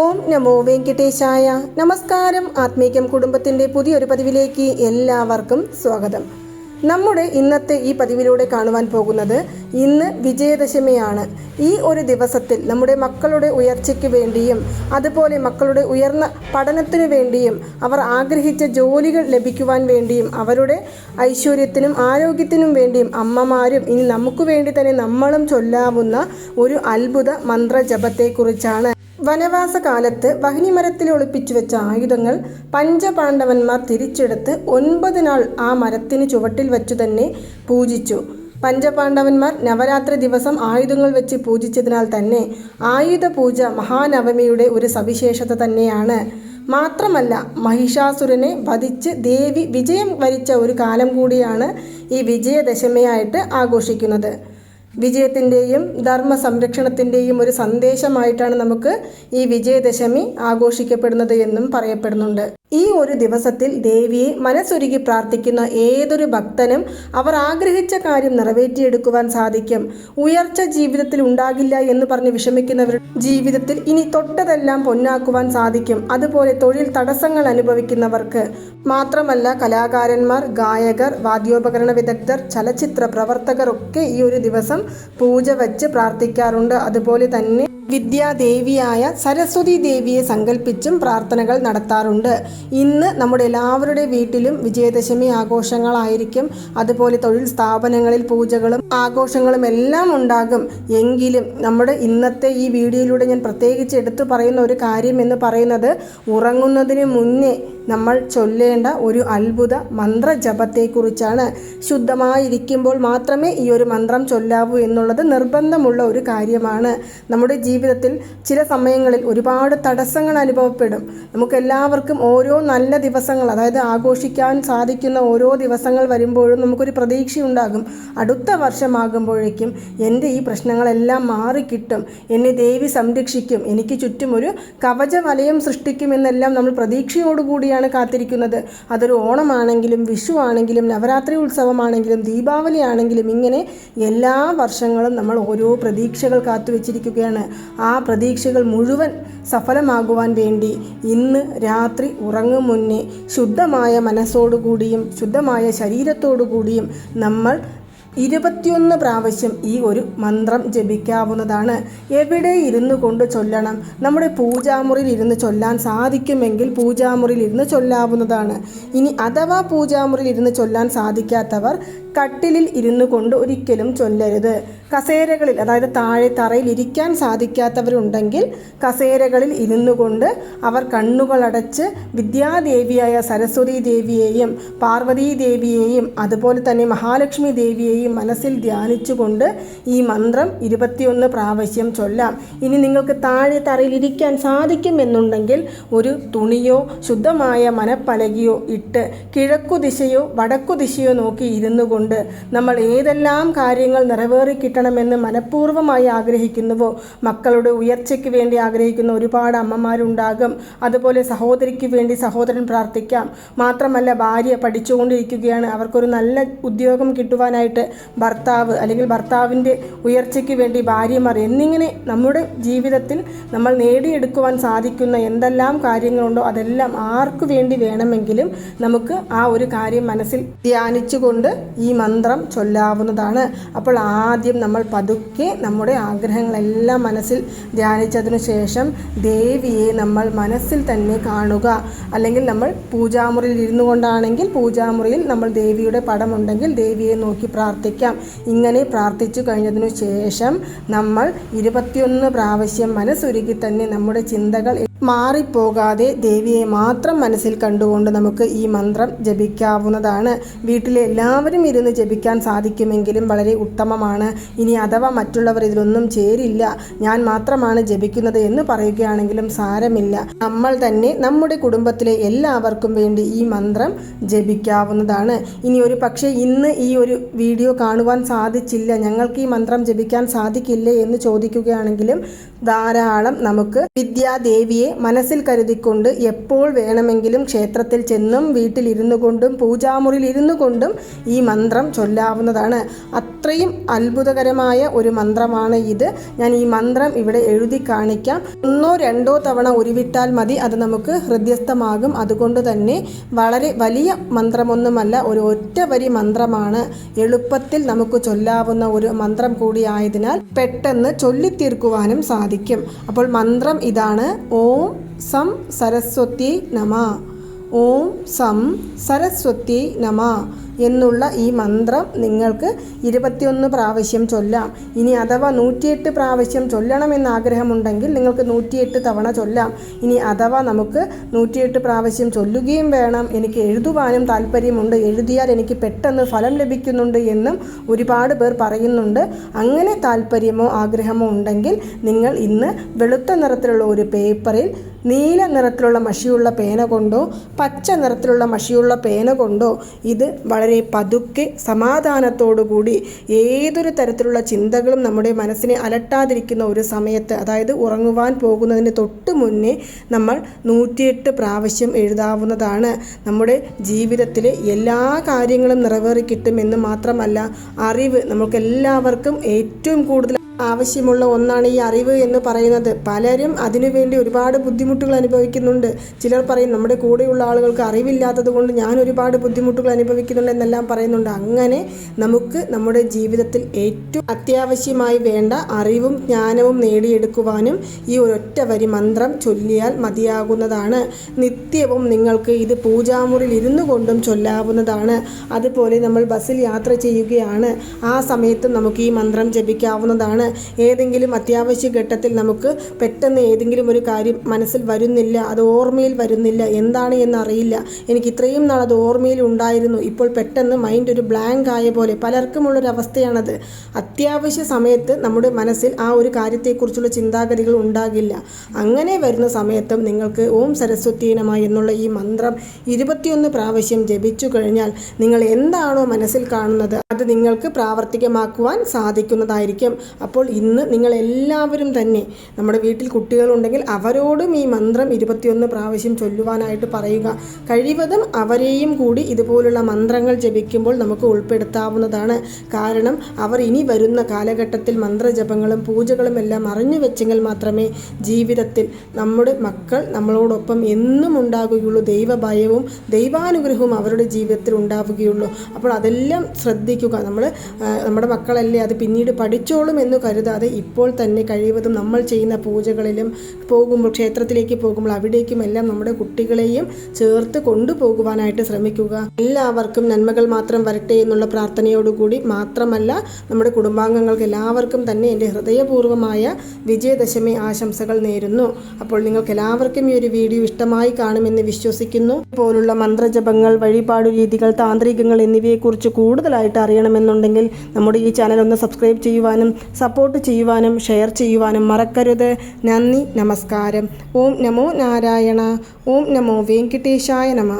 ഓം നമോ വെങ്കിട്ടേശായ. നമസ്കാരം. ആത്മീകം കുടുംബത്തിന്റെ പുതിയൊരു പതിവിലേക്ക് എല്ലാവർക്കും സ്വാഗതം. നമ്മുടെ ഇന്നത്തെ ഈ പതിവിലൂടെ കാണുവാൻ പോകുന്നത് ഇന്ന് വിജയദശമിയാണ്. ഈ ഒരു ദിവസത്തിൽ നമ്മുടെ മക്കളുടെ ഉയർച്ചയ്ക്ക് വേണ്ടിയും അതുപോലെ മക്കളുടെ ഉയർന്ന പഠനത്തിനു വേണ്ടിയും അവർ ആഗ്രഹിച്ച ജോലികൾ ലഭിക്കുവാൻ വേണ്ടിയും അവരുടെ ഐശ്വര്യത്തിനും ആരോഗ്യത്തിനും വേണ്ടിയും അമ്മമാരും ഇനി നമുക്ക് വേണ്ടി തന്നെ നമ്മളും ചൊല്ലാവുന്ന ഒരു അത്ഭുത മന്ത്രജപത്തെക്കുറിച്ചാണ് വനവാസ കാലത്ത് വഹ്നിമരത്തിൽ ഒളിപ്പിച്ചു വെച്ച ആയുധങ്ങൾ പഞ്ചപാണ്ഡവന്മാർ തിരിച്ചെടുത്ത് ഒൻപത് നാൾ ആ മരത്തിന് ചുവട്ടിൽ വച്ചു തന്നെ പൂജിച്ചു. പഞ്ചപാണ്ഡവന്മാർ നവരാത്രി ദിവസം ആയുധങ്ങൾ വെച്ച് പൂജിച്ചതിനാൽ തന്നെ ആയുധ പൂജ മഹാനവമിയുടെ ഒരു സവിശേഷത തന്നെയാണ്. മാത്രമല്ല മഹിഷാസുരനെ വധിച്ച് ദേവി വിജയം വരിച്ച ഒരു കാലം കൂടിയാണ് ഈ വിജയദശമിയായിട്ട് ആഘോഷിക്കുന്നത്. വിജയത്തിന്റെയും ധർമ്മ സംരക്ഷണത്തിന്റെയും ഒരു സന്ദേശമായിട്ടാണ് നമുക്ക് ഈ വിജയദശമി ആഘോഷിക്കപ്പെടുന്നത് എന്നും പറയപ്പെടുന്നുണ്ട്. ഈ ഒരു ദിവസത്തിൽ ദേവിയെ മനസ്സൊരുക്കി പ്രാർത്ഥിക്കുന്ന ഏതൊരു ഭക്തനും അവർ ആഗ്രഹിച്ച കാര്യം നിറവേറ്റിയെടുക്കുവാൻ സാധിക്കും. ഉയർച്ച ജീവിതത്തിൽ ഉണ്ടാകില്ല എന്ന് പറഞ്ഞ് വിഷമിക്കുന്നവർ ജീവിതത്തിൽ ഇനി തൊട്ടതെല്ലാം പൊന്നാക്കുവാൻ സാധിക്കും. അതുപോലെ തൊഴിൽ തടസ്സങ്ങൾ അനുഭവിക്കുന്നവർക്ക് മാത്രമല്ല കലാകാരന്മാർ ഗായകർ വാദ്യോപകരണ വിദഗ്ധർ ചലച്ചിത്ര പ്രവർത്തകർ ഒക്കെ ഈ ഒരു ദിവസം പൂജ വച്ച് പ്രാർത്ഥിക്കാറുണ്ട്. അതുപോലെ തന്നെ വിദ്യാദേവിയായ സരസ്വതി ദേവിയെ സങ്കല്പിച്ചും പ്രാർത്ഥനകൾ നടത്താറുണ്ട്. ഇന്ന് നമ്മുടെ എല്ലാവരുടെ വീട്ടിലും വിജയദശമി ആഘോഷങ്ങളായിരിക്കും. അതുപോലെ തൊഴിൽ സ്ഥാപനങ്ങളിൽ പൂജകളും ആഘോഷങ്ങളും എല്ലാം ഉണ്ടാകും. എങ്കിലും നമ്മുടെ ഇന്നത്തെ ഈ വീഡിയോയിലൂടെ ഞാൻ പ്രത്യേകിച്ച് എടുത്തു പറയുന്ന ഒരു കാര്യം എന്ന് പറയുന്നത് ഉറങ്ങുന്നതിന് മുന്നേ നമ്മൾ ചൊല്ലേണ്ട ഒരു അത്ഭുത മന്ത്രജപത്തെക്കുറിച്ചാണ്. ശുദ്ധമായിരിക്കുമ്പോൾ മാത്രമേ ഈ ഒരു മന്ത്രം ചൊല്ലാവൂ എന്നുള്ളത് നിർബന്ധമുള്ള ഒരു കാര്യമാണ്. നമ്മുടെ ജീവിതത്തിൽ ചില സമയങ്ങളിൽ ഒരുപാട് തടസ്സങ്ങൾ അനുഭവപ്പെടും. നമുക്കെല്ലാവർക്കും ഓരോ നല്ല ദിവസങ്ങൾ അതായത് ആഘോഷിക്കാൻ സാധിക്കുന്ന ഓരോ ദിവസങ്ങൾ വരുമ്പോഴും നമുക്കൊരു പ്രതീക്ഷയുണ്ടാകും. അടുത്ത വർഷമാകുമ്പോഴേക്കും എന്റെ ഈ പ്രശ്നങ്ങളെല്ലാം മാറിക്കിട്ടും. എന്നെ ദേവി സംരക്ഷിക്കും. എനിക്ക് ചുറ്റും ഒരു കവച വലയം സൃഷ്ടിക്കുമെന്നെല്ലാം നമ്മൾ പ്രതീക്ഷയോടുകൂടിയാണ് കാത്തിരിക്കുന്നത്. അതൊരു ഓണമാണെങ്കിലും വിഷു ആണെങ്കിലും നവരാത്രി ഉത്സവമാണെങ്കിലും ദീപാവലി ആണെങ്കിലും ഇങ്ങനെ എല്ലാ വർഷങ്ങളും നമ്മൾ ഓരോ പ്രതീക്ഷകൾ കാത്തുവെച്ചിരിക്കുകയാണ്. ആ പ്രതീക്ഷകൾ മുഴുവൻ സഫലമാകുവാൻ വേണ്ടി ഇന്ന് രാത്രി ഉറങ്ങും മുന്നേ ശുദ്ധമായ മനസ്സോടുകൂടിയും ശുദ്ധമായ ശരീരത്തോടുകൂടിയും നമ്മൾ ഇരുപത്തിയൊന്ന് പ്രാവശ്യം ഈ ഒരു മന്ത്രം ജപിക്കാവുന്നതാണ്. എവിടെ ഇരുന്നു കൊണ്ട് ചൊല്ലണം? നമ്മുടെ പൂജാമുറിയിൽ ഇരുന്ന് ചൊല്ലാൻ സാധിക്കുമെങ്കിൽ പൂജാമുറിയിൽ ഇരുന്ന് ചൊല്ലാവുന്നതാണ്. ഇനി അഥവാ പൂജാമുറിയിൽ ഇരുന്ന് ചൊല്ലാൻ സാധിക്കാത്തവർ കട്ടിലിൽ ഇരുന്നു കൊണ്ട് ഒരിക്കലും ചൊല്ലരുത്. കസേരകളിൽ അതായത് താഴെ തറയിൽ ഇരിക്കാൻ സാധിക്കാത്തവരുണ്ടെങ്കിൽ കസേരകളിൽ ഇരുന്നു കൊണ്ട് അവർ കണ്ണുകളടച്ച് വിദ്യാദേവിയായ സരസ്വതി ദേവിയെയും പാർവതീദേവിയെയും അതുപോലെ തന്നെ മഹാലക്ഷ്മി ദേവിയെയും മനസ്സിൽ ധ്യാനിച്ചുകൊണ്ട് ഈ മന്ത്രം ഇരുപത്തിയൊന്ന് പ്രാവശ്യം ചൊല്ലാം. ഇനി നിങ്ങൾക്ക് താഴെ തറയിൽ ഇരിക്കാൻ സാധിക്കുമെന്നുണ്ടെങ്കിൽ ഒരു തുണിയോ ശുദ്ധമായ മനപ്പലകിയോ ഇട്ട് കിഴക്കു ദിശയോ വടക്കു ദിശയോ നോക്കി ഇരുന്നു കൊണ്ട് നമ്മൾ ഏതെല്ലാം കാര്യങ്ങൾ നിറവേറി കിട്ടണമെന്ന് മനഃപൂർവമായി ആഗ്രഹിക്കുന്നുവോ? മക്കളുടെ ഉയർച്ചയ്ക്ക് വേണ്ടി ആഗ്രഹിക്കുന്ന ഒരുപാട് അമ്മമാരുണ്ടാകും. അതുപോലെ സഹോദരിക്ക് വേണ്ടി സഹോദരൻ പ്രാർത്ഥിക്കാം. മാത്രമല്ല ഭാര്യ പഠിച്ചുകൊണ്ടിരിക്കുകയാണ്. അവർക്കൊരു നല്ല ഉദ്യോഗം കിട്ടുവാനായിട്ട് ഭർത്താവ് അല്ലെങ്കിൽ ഭർത്താവിന്റെ ഉയർച്ചയ്ക്ക് വേണ്ടി ഭാര്യമാർ എന്നിങ്ങനെ നമ്മുടെ ജീവിതത്തിൽ നമ്മൾ നേടിയെടുക്കുവാൻ സാധിക്കുന്ന എന്തെല്ലാം കാര്യങ്ങളുണ്ടോ അതെല്ലാം ആർക്കു വേണ്ടി വേണമെങ്കിലും നമുക്ക് ആ ഒരു കാര്യം മനസ്സിൽ ധ്യാനിച്ചുകൊണ്ട് ഈ മന്ത്രം ചൊല്ലാവുന്നതാണ്. അപ്പോൾ ആദ്യം നമ്മൾ പതുക്കെ നമ്മുടെ ആഗ്രഹങ്ങളെല്ലാം മനസ്സിൽ ധ്യാനിച്ചതിനു ശേഷം ദേവിയെ നമ്മൾ മനസ്സിൽ തന്നെ കാണുക. അല്ലെങ്കിൽ നമ്മൾ പൂജാമുറിയിൽ ഇരുന്നു കൊണ്ടാണെങ്കിൽ പൂജാമുറിയിൽ നമ്മൾ ദേവിയുടെ പടമുണ്ടെങ്കിൽ ദേവിയെ നോക്കി പ്രാർത്ഥിക്കാം. ഇങ്ങനെ പ്രാർത്ഥിച്ചു കഴിഞ്ഞതിനു ശേഷം നമ്മൾ ഇരുപത്തിയൊന്ന് പ്രാവശ്യം മനസ്സൊരുക്കി തന്നെ നമ്മുടെ ചിന്തകൾ മാറിപ്പോകാതെ ദേവിയെ മാത്രം മനസ്സിൽ കണ്ടുകൊണ്ട് നമുക്ക് ഈ മന്ത്രം ജപിക്കാവുന്നതാണ്. വീട്ടിലെ എല്ലാവരും ഇരുന്ന് ജപിക്കാൻ സാധിക്കുമെങ്കിലും വളരെ ഉത്തമമാണ്. ഇനി അഥവാ മറ്റുള്ളവർ ഇതിലൊന്നും ചേരില്ല ഞാൻ മാത്രമാണ് ജപിക്കുന്നത് എന്ന് പറയുകയാണെങ്കിലും സാരമില്ല. നമ്മൾ തന്നെ നമ്മുടെ കുടുംബത്തിലെ എല്ലാവർക്കും വേണ്ടി ഈ മന്ത്രം ജപിക്കാവുന്നതാണ്. ഇനി ഒരു പക്ഷേ ഇന്ന് ഈ ഒരു വീഡിയോ കാണുവാൻ സാധിച്ചില്ല ഞങ്ങൾക്ക് ഈ മന്ത്രം ജപിക്കാൻ സാധിക്കില്ലേ എന്ന് ചോദിക്കുകയാണെങ്കിലും ധാരാളം നമുക്ക് വിദ്യാദേവിയെ മനസ്സിൽ കരുതിക്കൊണ്ട് എപ്പോൾ വേണമെങ്കിലും ക്ഷേത്രത്തിൽ ചെന്നും വീട്ടിലിരുന്നു കൊണ്ടും പൂജാമുറിയിൽ ഇരുന്നു കൊണ്ടും ഈ മന്ത്രം ചൊല്ലാവുന്നതാണ്. അത്രയും അത്ഭുതകരമായ ഒരു മന്ത്രമാണ് ഇത്. ഞാൻ ഈ മന്ത്രം ഇവിടെ എഴുതി കാണിക്കാം. ഒന്നോ രണ്ടോ തവണ ഉരുവിട്ടാൽ മതി അത് നമുക്ക് ഹൃദ്യസ്ഥമാകും. അതുകൊണ്ട് തന്നെ വളരെ വലിയ മന്ത്രമൊന്നുമല്ല ഒരു ഒറ്റ വരി മന്ത്രമാണ് എളുപ്പത്തിൽ നമുക്ക് ചൊല്ലാവുന്ന ഒരു മന്ത്രം കൂടിയായതിനാൽ പെട്ടെന്ന് ചൊല്ലിത്തീർക്കുവാനും സാധിക്കും. അപ്പോൾ മന്ത്രം ഇതാണ്. ഓം സം സരസ്വതി നമ ഓം സം സരസ്വതി നമ എന്നുള്ള ഈ മന്ത്രം നിങ്ങൾക്ക് ഇരുപത്തിയൊന്ന് പ്രാവശ്യം ചൊല്ലാം. ഇനി അഥവാ നൂറ്റിയെട്ട് പ്രാവശ്യം ചൊല്ലണമെന്ന് ആഗ്രഹമുണ്ടെങ്കിൽ നിങ്ങൾക്ക് നൂറ്റിയെട്ട് തവണ ചൊല്ലാം. ഇനി അഥവാ നമുക്ക് നൂറ്റിയെട്ട് പ്രാവശ്യം ചൊല്ലുകയും വേണം. എനിക്ക് എഴുതുവാനും താല്പര്യമുണ്ട്. എഴുതിയാൽ എനിക്ക് പെട്ടെന്ന് ഫലം ലഭിക്കുന്നുണ്ട് എന്നും ഒരുപാട് പേർ പറയുന്നുണ്ട്. അങ്ങനെ താല്പര്യമോ ആഗ്രഹമോ ഉണ്ടെങ്കിൽ നിങ്ങൾ ഇന്ന് വെളുത്ത നിറത്തിലുള്ള ഒരു പേപ്പറിൽ നീല നിറത്തിലുള്ള മഷിയുള്ള പേന കൊണ്ടോ പച്ച നിറത്തിലുള്ള മഷിയുള്ള പേന കൊണ്ടോ ഇത് പതുക്കെ സമാധാനത്തോടുകൂടി ഏതൊരു തരത്തിലുള്ള ചിന്തകളും നമ്മുടെ മനസ്സിനെ അലട്ടാതിരിക്കുന്ന ഒരു സമയത്ത് അതായത് ഉറങ്ങുവാൻ പോകുന്നതിന് തൊട്ട് മുന്നേ നമ്മൾ നൂറ്റിയെട്ട് പ്രാവശ്യം എഴുതാവുന്നതാണ്. നമ്മുടെ ജീവിതത്തിലെ എല്ലാ കാര്യങ്ങളും നിറവേറി കിട്ടുമെന്ന് മാത്രമല്ല അറിവ് നമുക്കെല്ലാവർക്കും ഏറ്റവും കൂടുതൽ ആവശ്യമുള്ള ഒന്നാണ് ഈ അറിവ് എന്ന് പറയുന്നത്. പലരും അതിനുവേണ്ടി ഒരുപാട് ബുദ്ധിമുട്ടുകൾ അനുഭവിക്കുന്നുണ്ട്. ചിലർ പറയും നമ്മുടെ കൂടെയുള്ള ആളുകൾക്ക് അറിവില്ലാത്തത് കൊണ്ട് ഞാൻ ഒരുപാട് ബുദ്ധിമുട്ടുകൾ അനുഭവിക്കുന്നുണ്ട് എന്നെല്ലാം പറയുന്നുണ്ട്. അങ്ങനെ നമുക്ക് നമ്മുടെ ജീവിതത്തിൽ ഏറ്റവും അത്യാവശ്യമായി വേണ്ട അറിവും ജ്ഞാനവും നേടിയെടുക്കുവാനും ഈ ഒരൊറ്റ വരി മന്ത്രം ചൊല്ലിയാൽ മതിയാകുന്നതാണ്. നിത്യവും നിങ്ങൾക്ക് ഇത് പൂജാമുറിയിൽ ഇരുന്നു കൊണ്ടും ചൊല്ലാവുന്നതാണ്. അതുപോലെ നമ്മൾ ബസ്സിൽ യാത്ര ചെയ്യുകയാണ്. ആ സമയത്തും നമുക്ക് ഈ മന്ത്രം ജപിക്കാവുന്നതാണ്. ഏതെങ്കിലും അത്യാവശ്യ ഘട്ടത്തിൽ നമുക്ക് പെട്ടെന്ന് ഏതെങ്കിലും ഒരു കാര്യം മനസ്സിൽ വരുന്നില്ല അത് ഓർമ്മയിൽ വരുന്നില്ല എന്താണ് എന്നറിയില്ല. എനിക്ക് ഇത്രയും നാൾ അത് ഓർമ്മയിൽ ഉണ്ടായിരുന്നു. ഇപ്പോൾ പെട്ടെന്ന് മൈൻഡ് ഒരു ബ്ലാങ്ക് ആയ പോലെ പലർക്കുമുള്ളൊരു അവസ്ഥയാണത്. അത്യാവശ്യ സമയത്ത് നമ്മുടെ മനസ്സിൽ ആ ഒരു കാര്യത്തെക്കുറിച്ചുള്ള ചിന്താഗതികൾ ഉണ്ടാകില്ല. അങ്ങനെ വരുന്ന സമയത്തും നിങ്ങൾക്ക് ഓം സരസ്വതീനമായി എന്നുള്ള ഈ മന്ത്രം ഇരുപത്തിയൊന്ന് പ്രാവശ്യം ജപിച്ചു കഴിഞ്ഞാൽ നിങ്ങൾ എന്താണോ മനസ്സിൽ കാണുന്നത് അത് നിങ്ങൾക്ക് പ്രാവർത്തികമാക്കുവാൻ സാധിക്കുന്നതായിരിക്കും. അപ്പോൾ ഇന്ന് നിങ്ങൾ എല്ലാവരും തന്നെ നമ്മുടെ വീട്ടിൽ കുട്ടികളുണ്ടെങ്കിൽ അവരോടും ഈ മന്ത്രം ഇരുപത്തിയൊന്ന് പ്രാവശ്യം ചൊല്ലുവാനായിട്ട് പറയുക. കഴിവതും അവരെയും കൂടി ഇതുപോലുള്ള മന്ത്രങ്ങൾ ജപിക്കുമ്പോൾ നമുക്ക് ഉൾപ്പെടുത്താവുന്നതാണ്. കാരണം അവർ ഇനി വരുന്ന കാലഘട്ടത്തിൽ മന്ത്രജപങ്ങളും പൂജകളും എല്ലാം അറിഞ്ഞു വെച്ചെങ്കിൽ മാത്രമേ ജീവിതത്തിൽ നമ്മുടെ മക്കൾ നമ്മളോടൊപ്പം എന്നും ഉണ്ടാകുകയുള്ളൂ. ദൈവഭയവും ദൈവാനുഗ്രഹവും അവരുടെ ജീവിതത്തിൽ ഉണ്ടാവുകയുള്ളൂ. അപ്പോൾ അതെല്ലാം ശ്രദ്ധിക്കുക. നമ്മൾ നമ്മുടെ മക്കളല്ലേ അത് പിന്നീട് പഠിച്ചോളും എന്ന് കരുതാതെ ഇപ്പോൾ തന്നെ കഴിവതും നമ്മൾ ചെയ്യുന്ന പൂജകളിലും പോകുമ്പോൾ ക്ഷേത്രത്തിലേക്ക് പോകുമ്പോൾ അവിടേക്കും എല്ലാം നമ്മുടെ കുട്ടികളെയും ചേർത്ത് കൊണ്ടുപോകുവാനായിട്ട് ശ്രമിക്കുക. എല്ലാവർക്കും നന്മകൾ മാത്രം വരട്ടെ എന്നുള്ള പ്രാർത്ഥനയോടുകൂടി മാത്രമല്ല നമ്മുടെ കുടുംബാംഗങ്ങൾക്ക് എല്ലാവർക്കും തന്നെ എന്റെ ഹൃദയപൂർവമായ വിജയദശമി ആശംസകൾ നേരുന്നു. അപ്പോൾ നിങ്ങൾക്ക് എല്ലാവർക്കും ഈ ഒരു വീഡിയോ ഇഷ്ടമായി കാണുമെന്ന് വിശ്വസിക്കുന്നു. പോലുള്ള മന്ത്രജപങ്ങൾ വഴിപാടു രീതികൾ താന്ത്രികങ്ങൾ എന്നിവയെക്കുറിച്ച് കൂടുതലായിട്ട് അറിയണമെന്നുണ്ടെങ്കിൽ നമ്മുടെ ഈ ചാനൽ ഒന്ന് സബ്സ്ക്രൈബ് ചെയ്യുവാനും സപ്പോർട്ട് ചെയ്യുവാനും ഷെയർ ചെയ്യുവാനും മറക്കരുത്. നന്ദി നമസ്കാരം. ഓം നമോ നാരായണ. ഓം നമോ വെങ്കിട്ടേശായ നമ.